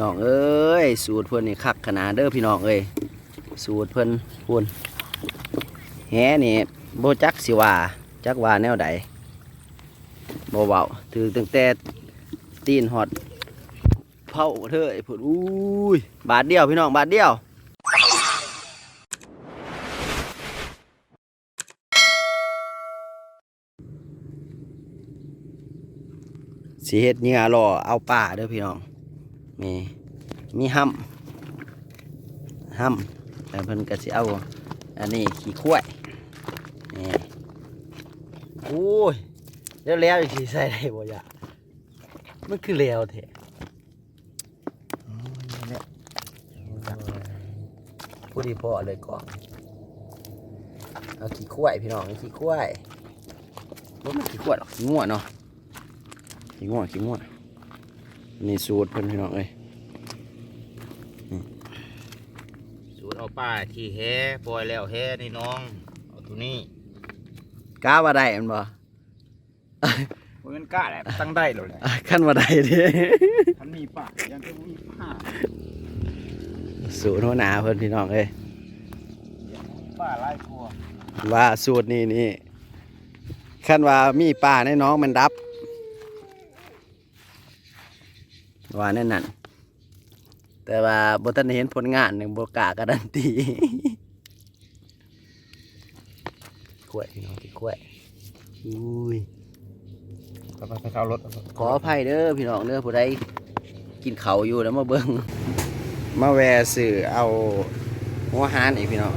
น้องเอ้ยสูตรเพิ่นนี่คักขนาดเด้อพี่น้องเอ้ยสูตรเพิ่นพูนแหนี่โบจักสิว่าจักว่าแนวใดบ่เว้าถือตั้งแต่ตีนหอดเผาเถอะไอ้พุ่นอุ้ยบาทเดียวพี่น้องบาทเดียวสีเฮ็ดเงื่อรอเอาป่าเด้อพี่น้อง มีมีห้ำห้ำแต่เพิ่นก็สิเอาอันนี้ขี้ข้วยนี่โอ้ยแล้วแล้วๆสิใส่ได้บ่ยะมันคือแล้วแท้อ๋อนี่แหละผู้ดีพอเลยก่อนเอาขี้ข้วยพี่น้องขี้ข้วยบ่มันขี้ข้วยหรอกขี้ง่วเนาะขี้ง่วงขี้ง่วง นี่สูตรเพิ่นพี่น้องเอ้ยสูตรเอาป้าที่แฮ่ปล่อยแล้วแฮ่นี่น้อง เอาตัวนี้กล้าว่าได้อันบ่เงินกล้าแหละตั้งได้เลยแหละอะขั้นว่าได้เด้ทันมีปากยังจะมีผ้าสูตรหัวหน้าเพิ่นพี่น้องเอ้ยป้าไล่ครัวว่าสูตรนี้นี่ขั้นว่ามีป่าในน้องมันดับ ว่าแน่นนั่นแต่ว่าบ่ทันได้เห็นผลงานหนึ่งบ่กล้าการันตีกล้วยพี่น้องกินกล้วยอุ้ยไปไปเข้ารถขออภัยเด้อพี่น้องเด้อผู้ใดกินเขาวอยู่แล้วมาเบิ่งมาแวะสื่อเอาหัวหารอีกพี่น้อง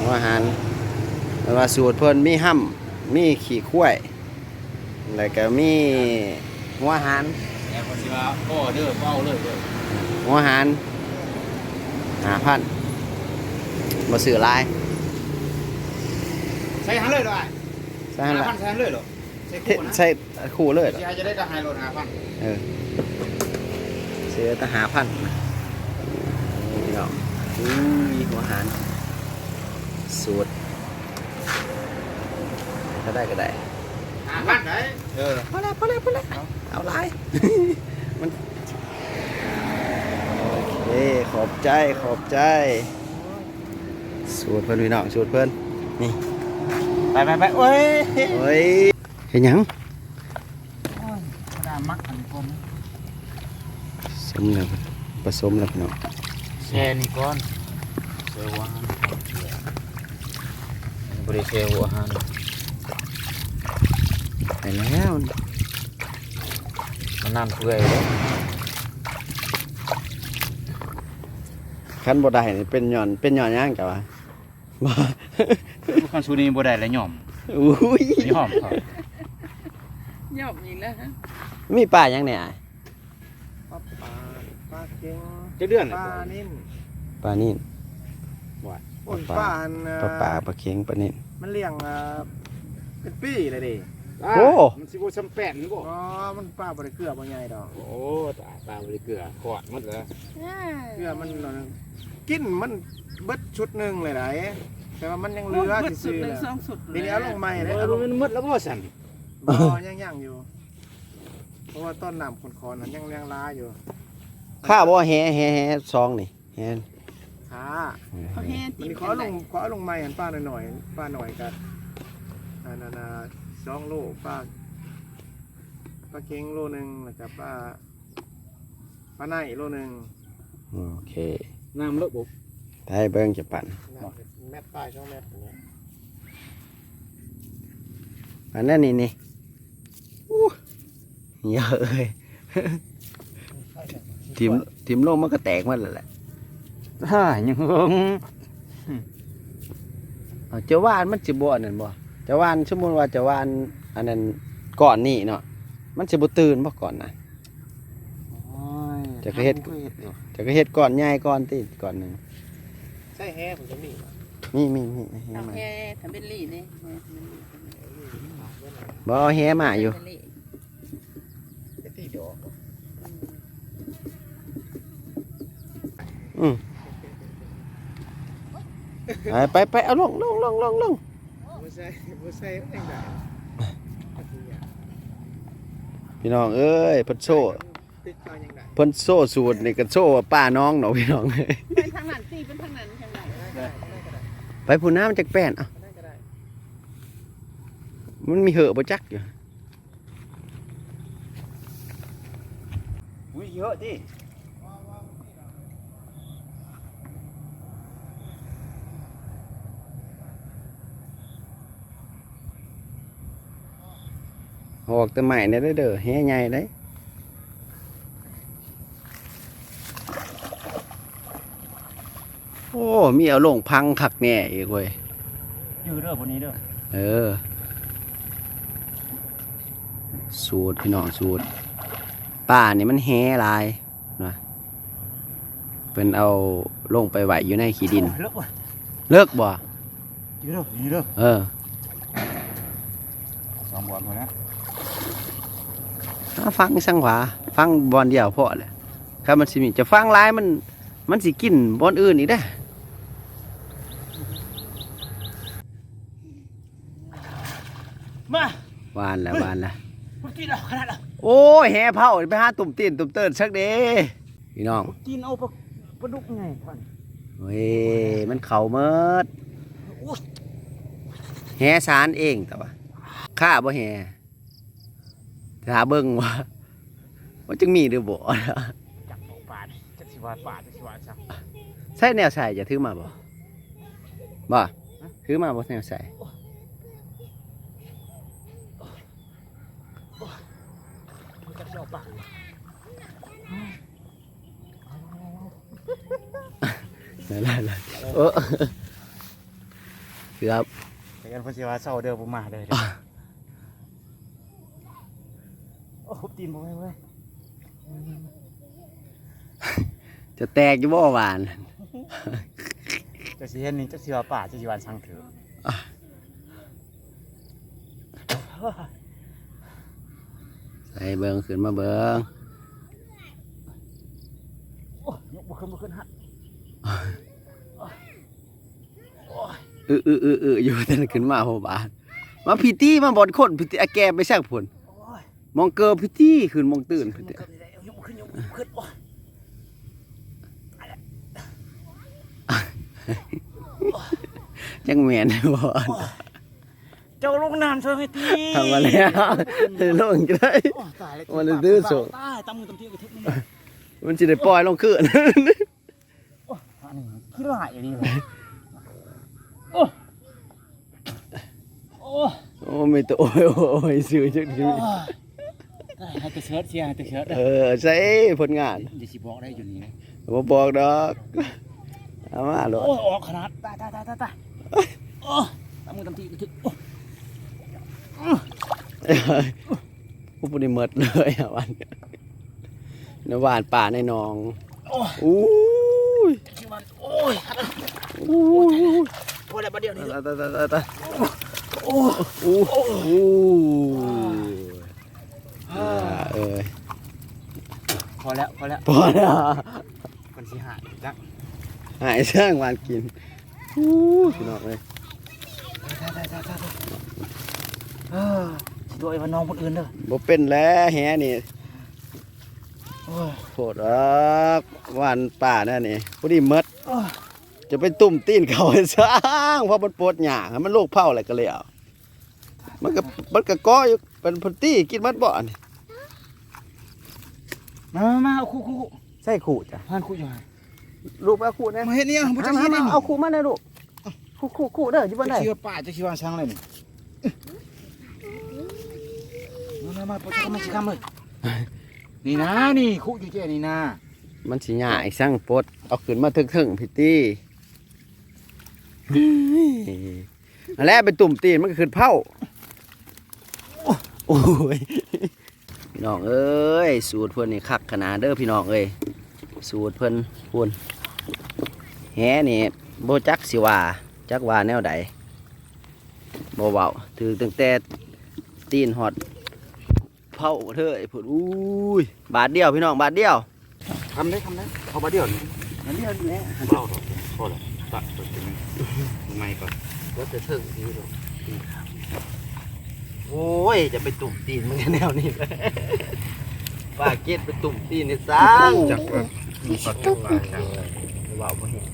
หัวหารแล้วว่าสูตรเพิ่นมีห้ำมีขี้ข้วยแล้วก็มีหัวหาร แอบคนที่ว่าพ่อเด้อเฝ้าเลยเด้อหัวหารหาพันมาสื่อหลายใส่หันเลยเหรอใช่ห้าละพันใส่หันเลยเหรอใส่เทคู่นะใช่คู่เลยเหรอที่ให้จะได้กระหายรถห้าพันเออเสียแตหาพันนี่พี่น้องอุ้ยหัวหารสูตรถ้าได้ก็ได้ ห้าพันไหนเออพอแล้วพอแล้วพอแล้วเอาหลายมันโอเคขอบใจขอบใจสูตรเพิ่นพี่น้องสูตรเพิ่นนี่ไปไปไปโอ้ยเฮ้ยเห็นหยังกระดามักอันคนสมแล้วผสมแล้วพี่น้องแช่นี่ก่อนเซลวานบริเซลหัวหัน ไปแล้วมันน้ำเปื่อยเลยคันบ่ได้นี่เป็นหย่อนเป็นหย่อนหย่างจ้ะวะบ่คันสูนี้บ่ได้แล้วหย่อมอุ้ยนี่หอมครับยอบอีกแล้วฮะมีป่าหยังเนี่ยอ้ายป้าปลาปลาเก่งจะเดือนปลานิ่มป่านี่โอ้ยปลาอันปลาป่าปลาเค็งปลานี่มันเลี้ยงอ่าเป็นปีเลยดิ โอ้ มันสิบ่ซ้ำแป้นบ่อ๋อมันปลาบริเกลือบ่ใหญ่ดอกโอ้ตายตายบริเกลือขอดหมดแล้วเกลือมันกินมันเบิดชุดหนึ่งเลยไหนแต่ว่ามันยังเหลือสุดซื่อหๆนึ่งแล้วสองสุดทีนี้เอาลงใหม่เลยเออเอาลงมันหมดแล้วบ่สั่นบ่ยังย่างอยู่ เพราะว่าต้นน้ำคอนๆนั้นยังเลี้ยงลาอยู่ข้าบ่แห่แห่แห่ซองนี่แห่ค่ะเขาแห่มัตีนนขอลงขอลงใหม่หันป้าหน่อยๆป้าหน่อยกันอันนั้นน่ะ สองโลป้าป้าเก่งโลหนึ่งแล้วก็ป้าป้าไนโลหนึ่งโอเคน้ำเลอะบ่ได้เบิ่งจะปั่นแมตป้ายช่องแมตอย่างเงี้ยอันนั้นนี่นี่อู้เยอะเอ้ยทิมทิมลงมันก็แตกหมันแล้วแหละฮ่ายังเฮิงเอาเจ้าว่านมันสิบ่อันนั้นบ่เจ้าว่านสมมุติว่าเจ้าว่านอันนั้นก่อนนี่เนาะมันสิบ่ตื่นบ่ก่อนน่ะจะก็เฮ็ดจะก็เฮ็ดก่อนใหญ่ก่อนติก่อนหนึงใช่แฮ่ผมจะมีมีมีมีให้เอามาแห่ทำเป็นลี่นี่บ่เอาแฮมาอยู่ไอ้ที่ดอกอืมไปไปไปเอาลงลงลงลงลง ไม่ใช่ไม่ใช่ไม่ได้พี่น้องเอ้ยเพัดโซ่ตีติดปลายังไงเพิ่นโซ่สูตรนี่ก็โซ่ว่าป้าน้องเนาะพี่น้องเป็นทางนั้นสิเป็นทางนั้นทางไหนได้ได้ก็ได้ไปผู้น้ำจักแป้นอะได้ก็ได้มันมีเหอะบ่จักอยู่อุ้ยเยอะดิ ออกแต่ใหม่เนี่ยเด้อเด้อแฮ่ใหญ่เด้โอ้ มีเอาลงพังคักแน่อีกเว้ยยืดเด้อพวกนี้เด้อ เออ สูตรพี่น้องสูตรป่านี่มันแฮ่หลายนะเป็นเอาลงไปไหวอยู่ในขี้ดิน เลิกว่ะเลิกบ่ยืดเด้อนี่เด้อ เออ สองบอลพอนะอ่า ฟังสังหวาฟังบอลเดียวพอแหละครับมันสิมีจะฟังหลายมัน มันสิกินบอลอื่นอีกได้อมาหวานแล้วหวานแล้วกินเอาขนาดเอาโอ้ยแห่เผาไปหาตุ่มตีนตุ่มเตินสักเด้พี่น้องกินเอาปลาปลาดุกไงท่านเฮ้ยมันเข่าเมิดโอ้ยแห่สารเองแต่ว่าข้าบ่แห่ ถ้าเบิ่งว่าว่าจึงมีหรือบ่จับปลาดิจักสิว่าปลาจักสิว่าจักใส่แนวใส่จะถือมาบ่บ่ถือมาบ่แนวใส่มันจักสิเอาปลานั่นแหละนั่นเออครับแต่กันเพิ่นสิว่าเศร้าเด้อบ่มาเด้อโอ้หุบตีนบ่ไว้เว้ยจะแตกอยู่บ่หวานจักสิเห็นนี่จักสิว่าปลาจักสิว่าสั่งถือใส่เบิ่งขึ้นมาเบิ่งโอ้ยยกบ่ขึ้นบ่ขึ้นฮะอืออืออืออืออยู่แต่นขึ้นมาโหบานมาพิตี้มาบอนคนพิตี้อะแกไปสักผลโอ้ย มองเกอพิตี้ขึ้นมองตื่นขึ้พินตี้บ่ขึ้นได้เอายกบ่ขึ้นยกบ่ขึ้นโอ้ยจังแม่นบ่เจ้าลงน้ำเถอะให้ตีทำมาแล้วลงก็ได้โอ้ยตายแล้วมันเลยดื้อสุดตายตำมือตำเทียกระทึกนี่มันสิได้ปล่อยลงขึ้นอันนี้ขี้ร้ายอย่างนี้เลยโอ้โอ้โอ้ไม่ตัวโอ้ยโอ้ยซื้อจังดี ให้ตัวเชิดเสียให้ตัวเชิดเออใส่ผลงานเดี๋ยวสิบอกได้อยู่นี่นะบ่บอกดอกเอามาโลดโอ้ยออกขนาดตายตายตายตายตายโอ้ตำมือตำเทียกระทึกโอ้ผู้บ่ได้หมดเลยอะวันในหวานป่าในหนองโอ้ยอู้ยชิมันโอ้ยอู้ยพอแล้วประเดี๋ยวนี้ตายตายตายตายโอ้ยอู้อู้อ่าเอ้ย พอแล้วพอแล้วพอแล้วคนสิหายจักหายช่างวานกินอู้พี่น้องเลยตายตายตายตายเออสิโดยว่าน้องคนอื่นเด้อบ่เป็นแล้วแฮนี่โอ้ยโคตรรักวานป่านั่นนี่พอดีหมดโอ้ยจะไปตุ่มตีนเขาให้สร้างเพราะมันปวดหยางให้มันโรคเผาอะไรก็เลยเอามันก็มันก็ก้ออยู่เป็นพนตี้กินมัดบ่อน มามามาเอาคู่คู่คู่ใช่ขู่จ้ะพานคู่อยู่ห่างลูกเอาขู่นะมาเฮ็ดเนี่ยบ่จังมาเฮ็ดมานี่เอาขู่มานะลูกขู่ขู่ขู่เด้ออยู่บ่จะได้คิดว่าป้าจะคิดว่าช่างเลยนี่มามามาปะจักมาสิคำเลยนี่นะนี่คู่อยู่เจ้นี่นะมันสิหยาอีกสั่งปลดเอาขึ้นมาถึงๆพี่ตี้อันแรกไปตุ่มตีนมันก็ขึ้นเผาโอ้ย พี่น้องเอ้ยสูตรเพิ่นนี่คักขนาดเด้อพี่น้องเอ้ยสูตรเพิ่นพูนแหนี่โบจักสิว่าจักว่าแนวใดบ่เว้าถือตั้งแต่ตีนหอดเผาเถอะพูดอุ้ยบาทเดียวพี่น้องบาทเดียวทำได้ทำได้เอามาเดี๋ยวนี้บาทเดียวนี่เอาดอกพอแล้วตัดตัวนี้ไม่ก่อนก็จะถึงทีหรอก โอ้ย จะไปตุ่มตีนมันแนวนี้เลยป้าเก็ดไปตุ่มตีนในสร้างจักว่ามีปักจังหวะนะว่าบ่เห็น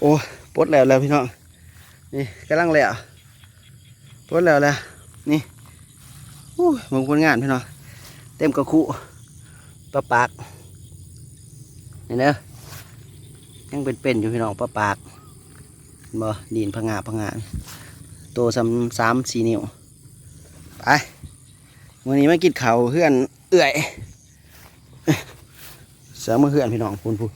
โอ้ปลดแล้วแล้วพี่น้องนี่กำลังแล้วปลดแล้วแล้วนี่อู้มึงผลงานพี่น้องเต็มกระคุปลาปากนี่เนอะยังเป็นๆอยู่พี่น้องปลาปากเห็นบ่ดินพังงาพังงาโตสามสามสี่นิ้ว ไปวันนี้มากินเขาวเพื่อนเอื่อยเสือมาเพื่อนพี่น้องพูนพูน